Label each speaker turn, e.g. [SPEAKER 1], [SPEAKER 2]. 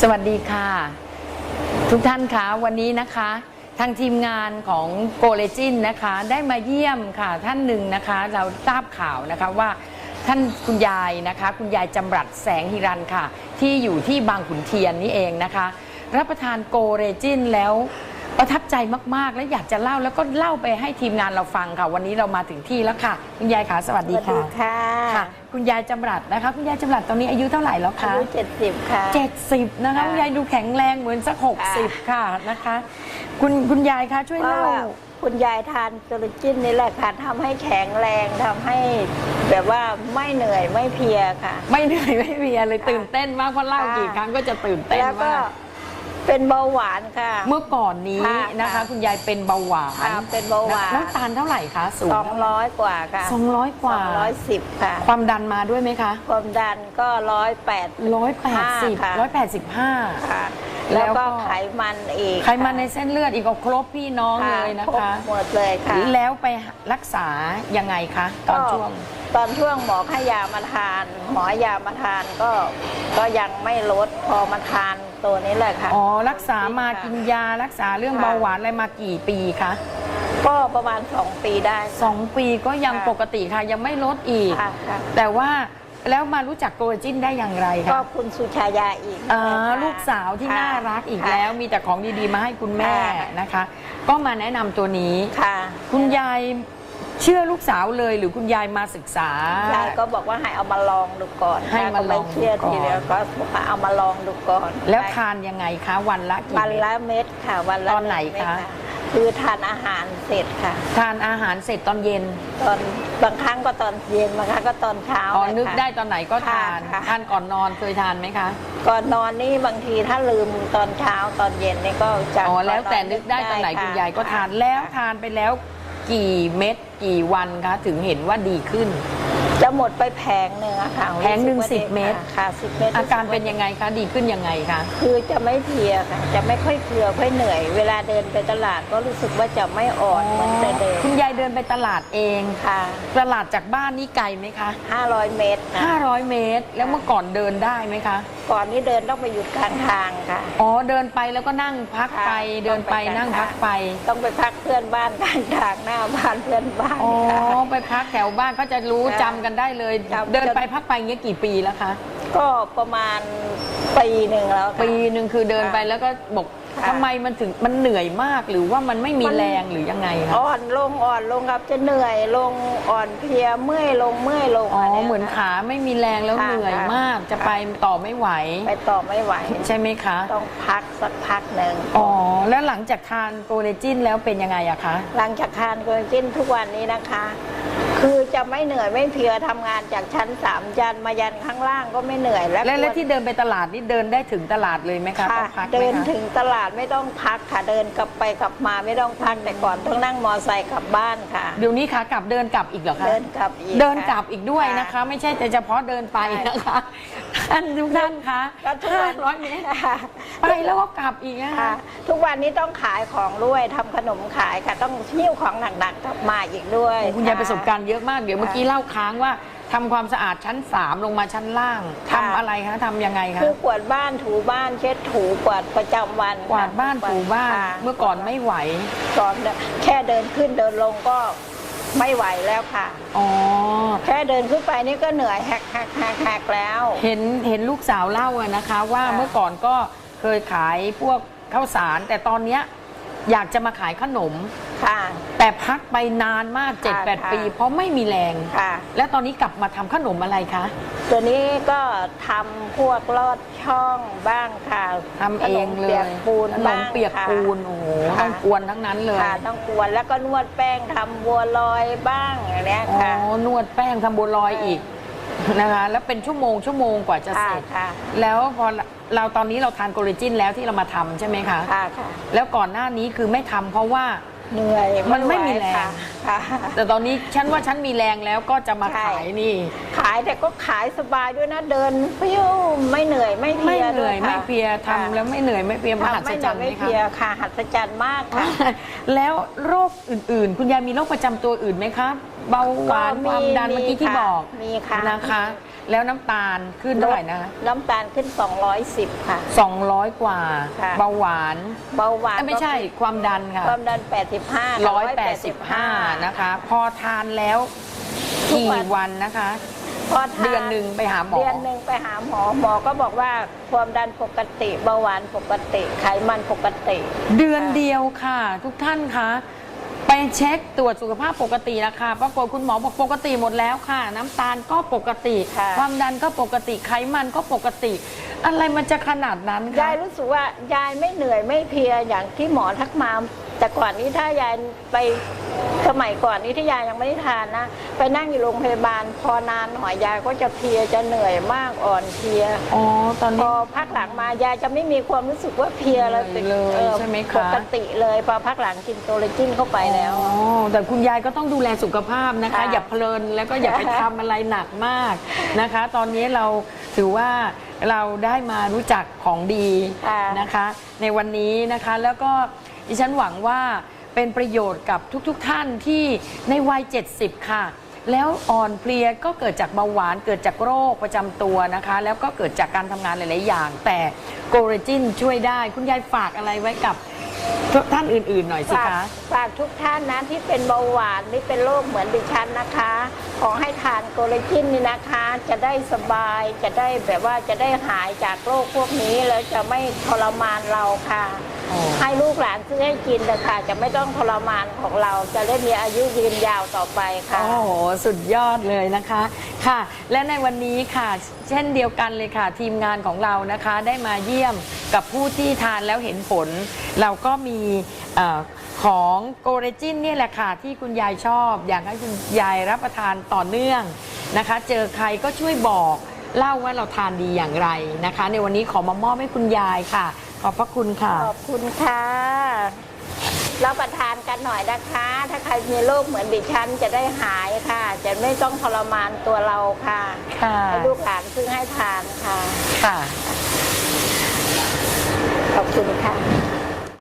[SPEAKER 1] สวัสดีค่ะ ทุกท่านคะวันนี้นะคะ ทางทีมงานของโกเลจินนะคะ ได้มาเยี่ยมค่ะท่านหนึ่งนะคะ เราทราบข่าวนะคะว่าท่านคุณยายนะคะ คุณยายจำรัดแสงฮิรันค่ะ ที่อยู่ที่บางขุนเทียนนี่เองนะคะ รับประทานโกเรจินแล้วประทับใจมาก ๆ และอยากจะเล่าแล้วก็เล่าไปให้ทีมงานเราฟังค่ะ วันนี้เรามาถึงที่แล้วค่ะ คุณยายคะสวัส
[SPEAKER 2] ส
[SPEAKER 1] ดี
[SPEAKER 2] วัส
[SPEAKER 1] ค่ะ
[SPEAKER 2] ดีค่ะ
[SPEAKER 1] ค่ะคุณยายจำรัดนะคะ คุณยายจำรัดตอนนี้อายุเท่าไหร่แล้ว
[SPEAKER 2] อา
[SPEAKER 1] คะ
[SPEAKER 2] ยุเจ็ดสิบค่ะ
[SPEAKER 1] เจ็ดสิบนะคะ
[SPEAKER 2] ค่ะ
[SPEAKER 1] คุณยายดูแข็งแรงเหมือนสักหกสิบ
[SPEAKER 2] ค่ะ
[SPEAKER 1] ค่ะนะคะ คุณคุณยายคะช่วย
[SPEAKER 2] เพราะ
[SPEAKER 1] เล่า
[SPEAKER 2] ว่าคุณยายทานโซลูจินนี่แหละค่ะทำให้แข็งแรงทำให้ แบบว่าไม่เหนื่อยไม่เพลียค่ะ
[SPEAKER 1] ไม่เหนื่อยไม่เพลียเลย
[SPEAKER 2] ค่ะ
[SPEAKER 1] ตื่นเต้นมากเพราะเล่า
[SPEAKER 2] ค่ะ
[SPEAKER 1] กี่ครั้งก็จะตื่นเต้น
[SPEAKER 2] แล้วก็
[SPEAKER 1] มาก
[SPEAKER 2] เป็นเบาหวานค่ะ
[SPEAKER 1] เมื่อก่อนนี้
[SPEAKER 2] ค่ะ
[SPEAKER 1] นะคะ
[SPEAKER 2] ค่ะ
[SPEAKER 1] คุณยายเป็นเบาหวาน
[SPEAKER 2] ค่ะเป็นเบาหวาน
[SPEAKER 1] น้ำตาลเท่าไหร่คะสูง
[SPEAKER 2] สองร้อยกว่าค่ะ
[SPEAKER 1] สองร้อยกว่า
[SPEAKER 2] สองร้อยสิบค่ะ
[SPEAKER 1] ความดันมาด้วยไหมคะ
[SPEAKER 2] ความดันก็ร้อยแปด
[SPEAKER 1] ร้อยแปดสิบ
[SPEAKER 2] ค่ะ
[SPEAKER 1] ร้อยแปดสิบห้า
[SPEAKER 2] ค่ะ
[SPEAKER 1] แล้
[SPEAKER 2] แล้วว
[SPEAKER 1] ก็
[SPEAKER 2] ก็ไขมันอีก
[SPEAKER 1] ไขมันในเส้นเลือดอีกก็ครบพี่น้องเลยนะ
[SPEAKER 2] รบ
[SPEAKER 1] คะ
[SPEAKER 2] หมดเลยค่ะ
[SPEAKER 1] แล้วไปรักษายังไงคะตอนช่วง
[SPEAKER 2] ตอนช่วงหมอให้ยามาทาน หมอยามาทานก็ก็ยังไม่ลดพอมาทานตัวนี้แหละค่ะ
[SPEAKER 1] อ๋อรักษามากินยารักษาเรื่อง
[SPEAKER 2] ค่ะ
[SPEAKER 1] เบาหวานอะไรมากี่ปีคะ
[SPEAKER 2] ก็ประมาณ 2 ปีได้
[SPEAKER 1] สองปีก็ยัง
[SPEAKER 2] ค่ะ
[SPEAKER 1] ปกติค่ะยังไม่ลดอีก
[SPEAKER 2] ค่ะค่ะ
[SPEAKER 1] แต่ว่า แล้วมารู้จักโกลจินได้อย่างไร
[SPEAKER 2] ก็
[SPEAKER 1] คะ
[SPEAKER 2] คุณสุชายาอีก
[SPEAKER 1] อ่า
[SPEAKER 2] นะคะ
[SPEAKER 1] ลูกสาวที่
[SPEAKER 2] ค่ะ
[SPEAKER 1] น่ารักอีก
[SPEAKER 2] ค่ะ
[SPEAKER 1] แล้ว มีแต่ของดีๆมาให้คุณแม่
[SPEAKER 2] ค่ะ
[SPEAKER 1] นะคะ ก็มาแนะนำตัวนี้
[SPEAKER 2] ค่ะ
[SPEAKER 1] คุณยายเชื่อลูกสาวเลยหรือคุณยายมาศึกษา
[SPEAKER 2] ยายก็บอกว่าให้เอามาลองดูก่อน
[SPEAKER 1] ให้มาลอง
[SPEAKER 2] ยยก็ไเชื่อ
[SPEAKER 1] ดูก่อน
[SPEAKER 2] ทีเดียวก็บอกว่าเอามาลองดูก่อน
[SPEAKER 1] แล้วทานยังไงคะ วันละกี่
[SPEAKER 2] วัน
[SPEAKER 1] เม็ด
[SPEAKER 2] ละเม็ดค่ะ วันละ
[SPEAKER 1] ตอนไหน
[SPEAKER 2] เม็ด
[SPEAKER 1] คะ
[SPEAKER 2] คือทานอาหารเสร็จค่ะ
[SPEAKER 1] ทานอาหารเสร็จตอนเย็น
[SPEAKER 2] ตอนบางครั้งก็ตอนเย็นบางครั้งก็ตอนเช้า
[SPEAKER 1] อ๋อ
[SPEAKER 2] เลย
[SPEAKER 1] นึก
[SPEAKER 2] ค่ะ
[SPEAKER 1] ได้ตอนไหนก็ทาน
[SPEAKER 2] ค่ะ
[SPEAKER 1] ทานก่อนนอนเคยทานไหมคะ
[SPEAKER 2] ก่อนนอนนี่บางทีถ้าลืมตอนเช้าตอนเย็นนี่ก็จะ
[SPEAKER 1] อ๋อแล้วแต่นึกได้ตอนไหน
[SPEAKER 2] ค่ะ
[SPEAKER 1] คุณยายก็ทานแล้วทานไปแล้วกี่เม็ดกี่วันคะถึงเห็นว่าดีขึ้น
[SPEAKER 2] จะหมดไปแผงหนึ่งอะค่ะ
[SPEAKER 1] แผงหนึ่ง
[SPEAKER 2] รู้สึกว่า
[SPEAKER 1] 10เม็ด
[SPEAKER 2] ค่ะสิบเม็ด
[SPEAKER 1] อาการเป็นยังไงคะ ดีขึ้นยังไงคะ
[SPEAKER 2] คือจะไม่เพลียค่ะ จะไม่ค่อยเพลียค่อยเหนื่อย เวลาเดินไปตลาดก็รู้สึกว่าจะไม่อ่อนเหมือนแต่เดิม
[SPEAKER 1] คุณยายเดินไปตลาดเอง
[SPEAKER 2] ค่ะ
[SPEAKER 1] ตลาดจากบ้านนี่ไกลไหมคะ
[SPEAKER 2] 500เมตรนะ
[SPEAKER 1] 500เมตร แล้วเมื่อก่อนเดินได้ไหมคะ
[SPEAKER 2] ก่อนนี้เดินต้องไปหยุดกลางทางค่ะ
[SPEAKER 1] อ๋อ เดินไปแล้วก็นั่งพักไป
[SPEAKER 2] ค่ะ
[SPEAKER 1] เดินไป
[SPEAKER 2] ต้องไป
[SPEAKER 1] นั่ง
[SPEAKER 2] ค่ะ
[SPEAKER 1] พักไป
[SPEAKER 2] ต้องไปพักเพื่อนบ้านกลางทางหน้าบ้านเพื่อนบ้าน
[SPEAKER 1] อ๋อ
[SPEAKER 2] ค่ะ
[SPEAKER 1] ไปพักแถวบ้านก็จะรู้
[SPEAKER 2] ค่ะ
[SPEAKER 1] จำกันได้เลย
[SPEAKER 2] จำ
[SPEAKER 1] เดินไปพักไปอย่างเงี้ยกี่ปีแล้วคะ
[SPEAKER 2] ก็ประมาณปีหนึ่งแล้วค่ะ
[SPEAKER 1] ปีหนึ่งคือเดินไป
[SPEAKER 2] ค่ะ
[SPEAKER 1] แล้วก็บอก
[SPEAKER 2] ค่ะ
[SPEAKER 1] ทำไมมันถึงมันเหนื่อยมากหรือว่ามันไม่มี
[SPEAKER 2] มัน
[SPEAKER 1] แรงหรือยังไงคะ
[SPEAKER 2] อ่อนลงอ่อนลงครับจะเหนื่อยลงอ่อนเพลียเมื่อยลงเมื่อยลง
[SPEAKER 1] อ๋อะ
[SPEAKER 2] ไรย
[SPEAKER 1] เหมือน
[SPEAKER 2] ค่ะ
[SPEAKER 1] ขาไม่มีแรงแล้ว
[SPEAKER 2] ค่ะ
[SPEAKER 1] เหนื่อย
[SPEAKER 2] ค่ะ
[SPEAKER 1] มากจะ
[SPEAKER 2] ค่ะ
[SPEAKER 1] ไปต่อไม่ไหว
[SPEAKER 2] ไปต่อไม่ไหว
[SPEAKER 1] ใช่ไหมคะ
[SPEAKER 2] ต้องพักสักพักหนึ่ง
[SPEAKER 1] อ๋อแล้วหลังจากทานโกเลจินแล้วเป็นยังไงอะคะ
[SPEAKER 2] หลังจากทานโกลจินทุกวันนี้นะคะคือจะไม่เหนื่อยไม่เพลียทำงานจากชั้นสามยันมายันข้างล่างก็ไม่เหนื่อยและ
[SPEAKER 1] และและ
[SPEAKER 2] ควร
[SPEAKER 1] ที่เดินไปตลาดนี่เดินได้ถึงตลาดเลยไหมคะ
[SPEAKER 2] ค่ะ
[SPEAKER 1] ต้องพักไหม
[SPEAKER 2] เดิน
[SPEAKER 1] คะ
[SPEAKER 2] ถึงตลาดไม่ต้องพักค่ะเดินกลับไปกลับมาไม่ต้องพักแต่ก่อนต้องนั่งมอไซค์กลับบ้านค่ะ
[SPEAKER 1] เดี๋ยวนี้ขากลับเดินกลับอีกเหรอคะ
[SPEAKER 2] เดินกลับอีก
[SPEAKER 1] เดิน
[SPEAKER 2] ค่ะ
[SPEAKER 1] กลับอีกด้วยนะคะ ไม่ใช่แต่เฉพาะเดินไปนะคะท่านทุกท่านคะ
[SPEAKER 2] ก็ทุกวัน
[SPEAKER 1] ร้อยเมตร
[SPEAKER 2] ค่ะ
[SPEAKER 1] ไปแล้วก็กลับอีกนะ
[SPEAKER 2] ค่ะ
[SPEAKER 1] คะ
[SPEAKER 2] ทุกวันนี้ต้องขายของด้วยทำขนมขายค่ะต้องหิ้วของหนักๆกลับมาอีกด้วย
[SPEAKER 1] โอ้คุณยายประสบการณ์เยอะมากเดี๋ยวเมื่อกี้เล่าค้างว่า ทำความสะอาดชั้น 3 ลงมาชั้นล่างทำอะไรคะทำยังไงคะ
[SPEAKER 2] คือกวาดบ้านถูบ้านเช็ดถูกวาดประจำวัน
[SPEAKER 1] กวาดบ้านถูบ้าน
[SPEAKER 2] ค่ะ
[SPEAKER 1] เมื่อก่อนไม่ไหว
[SPEAKER 2] ก่อนแค่เดินขึ้นเดินลงก็ไม่ไหวแล้วค่ะ
[SPEAKER 1] อ๋อ
[SPEAKER 2] แค่เดินขึ้นไปนี่ก็เหนื่อยแหกแหกแหกแหกแล้ว
[SPEAKER 1] เห็นเห็นลูกสาวเล่าอะนะคะ ว่า
[SPEAKER 2] ค่ะ
[SPEAKER 1] เมื่อก่อนก็เคยขายพวกข้าวสาร แต่ตอนเนี้ย อยากจะมาขายขนม
[SPEAKER 2] ค่ะ
[SPEAKER 1] แต่พักไปนานมาก
[SPEAKER 2] ค่ะ
[SPEAKER 1] 7-8
[SPEAKER 2] ค่ะ
[SPEAKER 1] ปี เพราะไม่มีแรง
[SPEAKER 2] ค่ะ
[SPEAKER 1] แล้วตอนนี้กลับมาทำขนมอะไรคะ
[SPEAKER 2] ตัวนี้ก็ทำพวกลอดช่องบ้างค่ะ
[SPEAKER 1] ทำเองเล
[SPEAKER 2] ขนมเปี
[SPEAKER 1] ย
[SPEAKER 2] ยกปูน
[SPEAKER 1] ขน
[SPEAKER 2] บ้ามง
[SPEAKER 1] เปียก
[SPEAKER 2] ค่ะ
[SPEAKER 1] ปูนโอ้โห
[SPEAKER 2] ค่ะ
[SPEAKER 1] ต้องกวนทั้งนั้นเลย
[SPEAKER 2] ค่ะ ต้องกวนแล้วก็นวดแป้งทำบัวลอยบ้างอย่างเนี้ย
[SPEAKER 1] อ๋
[SPEAKER 2] ค่ะ
[SPEAKER 1] อนวดแป้งทำบัวลอย
[SPEAKER 2] ค่ะ
[SPEAKER 1] อีก นะคะ แล้วเป็นชั่วโมงชั่วโมงกว่าจะ
[SPEAKER 2] ค่ะ
[SPEAKER 1] เสร็จ
[SPEAKER 2] ค่ะ
[SPEAKER 1] แล้วพอเราตอนนี้เราทานโกเลจินแล้วที่เรามาทำใช่ไหมคะ
[SPEAKER 2] ค่ะค่ะ
[SPEAKER 1] แล้วก่อนหน้านี้คือไม่ทำเพราะว่า
[SPEAKER 2] เหนื่อย
[SPEAKER 1] มันไม่
[SPEAKER 2] หว
[SPEAKER 1] มีแรง
[SPEAKER 2] ค่ะค่ะ
[SPEAKER 1] แต่ตอนนี้ฉันว่าฉันมีแรงแล้วก็จะมา
[SPEAKER 2] ใช่
[SPEAKER 1] ขายนี่
[SPEAKER 2] ขายแต่ก็ขายสบายด้วยนะเดินพิ้วไม่เหนื่อยไม่ไม่เพ
[SPEAKER 1] ไม่
[SPEAKER 2] ลีย
[SPEAKER 1] เหนื่อย
[SPEAKER 2] ด้ว
[SPEAKER 1] ไม่
[SPEAKER 2] ค่ะ
[SPEAKER 1] เพลียทำแล้วไม่เหนื่อยไม่เพลียมหัศ
[SPEAKER 2] ทำไม่เห
[SPEAKER 1] จ
[SPEAKER 2] นื่
[SPEAKER 1] ร
[SPEAKER 2] อย
[SPEAKER 1] รย์ไหม
[SPEAKER 2] ไม่เพ
[SPEAKER 1] คะ
[SPEAKER 2] ลียค่ะหัศจรรย์มากค่ะ
[SPEAKER 1] แล้วโรคอื่นๆ คุณยายมีโรคประจำตัวอื่นไหมคะเบาหวาน
[SPEAKER 2] ก็มี
[SPEAKER 1] ความดันเมื่อกี้ที่
[SPEAKER 2] ค่ะ
[SPEAKER 1] บอก
[SPEAKER 2] มีค่ะ
[SPEAKER 1] นะคะ แล้วน้ำตาลขึ้นเท่าไหร่นะคะ
[SPEAKER 2] น้ำตาลขึ้น 210 ค่ะ
[SPEAKER 1] 200 กว่า
[SPEAKER 2] ค่ะ
[SPEAKER 1] เบาหวาน
[SPEAKER 2] เบาหวาน
[SPEAKER 1] เอ้ยไม่ใช่ความดันค่ะ
[SPEAKER 2] ความดัน 85
[SPEAKER 1] 185 นะคะ พอทานแล้ว
[SPEAKER 2] ทุก
[SPEAKER 1] กี่
[SPEAKER 2] วัน
[SPEAKER 1] วันนะคะ
[SPEAKER 2] พอทา
[SPEAKER 1] เดือนหนึ่งไปหาหมอ
[SPEAKER 2] เดือนหนึ่งไปหาหมอหมอก็บอกว่าความดันปกติเบาหวานปกติไขมันปกติ
[SPEAKER 1] เดือนเดียวค่ะ ทุกท่านคะ ไปเช็คตรวจสุขภาพปกติแล้วค่ะปรากฏคุณหมอบอกปกติหมดแล้วค่ะ น้ำตาลก็ปกติ
[SPEAKER 2] ค่ะ
[SPEAKER 1] ความดันก็ปกติไขมันก็ปกติ อะไรมันจะขนาดนั้นคะ
[SPEAKER 2] ยายรู้สึกว่ายายไม่เหนื่อยไม่เพลียอย่างที่หมอทักมา แต่ก่อนนี้ถ้ายายไปสมัยก่อนนี้ที่ยายยังไม่ได้ทานนะ ไปนั่งอยู่โรงพยาบาล พอนานหน่อยยายก็จะเพลียจะเหนื่อยมากอ่อนเพลีย
[SPEAKER 1] อ๋อตอน
[SPEAKER 2] พ
[SPEAKER 1] นี้
[SPEAKER 2] อพักหลังมายายจะไม่มีความรู้สึกว่าเพลียแล้ว
[SPEAKER 1] เหนื่อยเลย
[SPEAKER 2] ออ
[SPEAKER 1] ใช่ไหมคะ
[SPEAKER 2] ปกติเลยพอพักหลังกินโตเลจินเข้าไปแล้ว
[SPEAKER 1] อ๋อแต่คุณยายก็ต้องดูแลสุขภาพนะคะ
[SPEAKER 2] ค่ะ
[SPEAKER 1] อย่าเพลินแล้วก็อย่าไปทำอะไรหนักมากนะคะ ตอนนี้เราถือว่าเราได้มารู้จักของดี
[SPEAKER 2] ค่ะ
[SPEAKER 1] นะคะ ในวันนี้นะคะแล้วก็ ดิฉันหวังว่าเป็นประโยชน์กับทุกๆทท่านที่ในวัย 70 ค่ะ แล้วอ่อนเพลียก็เกิดจากเบาหวานเกิดจากโรคประจำตัวนะคะ แล้วก็เกิดจากการทำงานหลาย ๆ อย่าง แต่โกเรจินช่วยได้คุณยายฝากอะไรไว้กับท,ท่านอื่น ๆ หน่อยสิคะ
[SPEAKER 2] ฝากทุกท่านนะที่เป็นเบาหวานหรือเป็นโรคเหมือนดิฉันนะคะ ขอให้ทานโกลจินนี่นะคะ จะได้สบายจะได้แบบว่าจะได้หายจากโรคพวกนี้แล้วจะไม่ทรมานเราค่ะ ให้ลูกหลานซื้อให้กินเลยค่ะจะไม่ต้องทรมานของเราจะได้มีอายุยืนยาวต่อไปค่ะ
[SPEAKER 1] โอ้โห สุดยอดเลยนะคะค่ะ และในวันนี้ค่ะ เช่นเดียวกันเลยค่ะ ทีมงานของเรานะคะ ได้มาเยี่ยมกับผู้ที่ทานแล้วเห็นผล เราก็มีเออของโกเรจินเนี่ยแหละค่ะ ที่คุณยายชอบ อยากให้คุณยายรับประทานต่อเนื่องนะคะ เจอใครก็ช่วยบอกเล่าว่าเราทานดีอย่างไรนะคะ ในวันนี้ขอมามอบให้คุณยายค่ะ ขอบพระคุณค่ะ
[SPEAKER 2] ขอบคุณค่ะรับประทานกันหน่อยนะคะ ถ้าใครมีโรคเหมือนดิฉันจะได้หายค่ะ จะไม่ต้องทรมานตัวเราค่ะ
[SPEAKER 1] ค่ะ
[SPEAKER 2] ให้ลูกหลานซื้อให้ทานค่ะ
[SPEAKER 1] ค่ะ
[SPEAKER 2] ขอบคุณค่ะ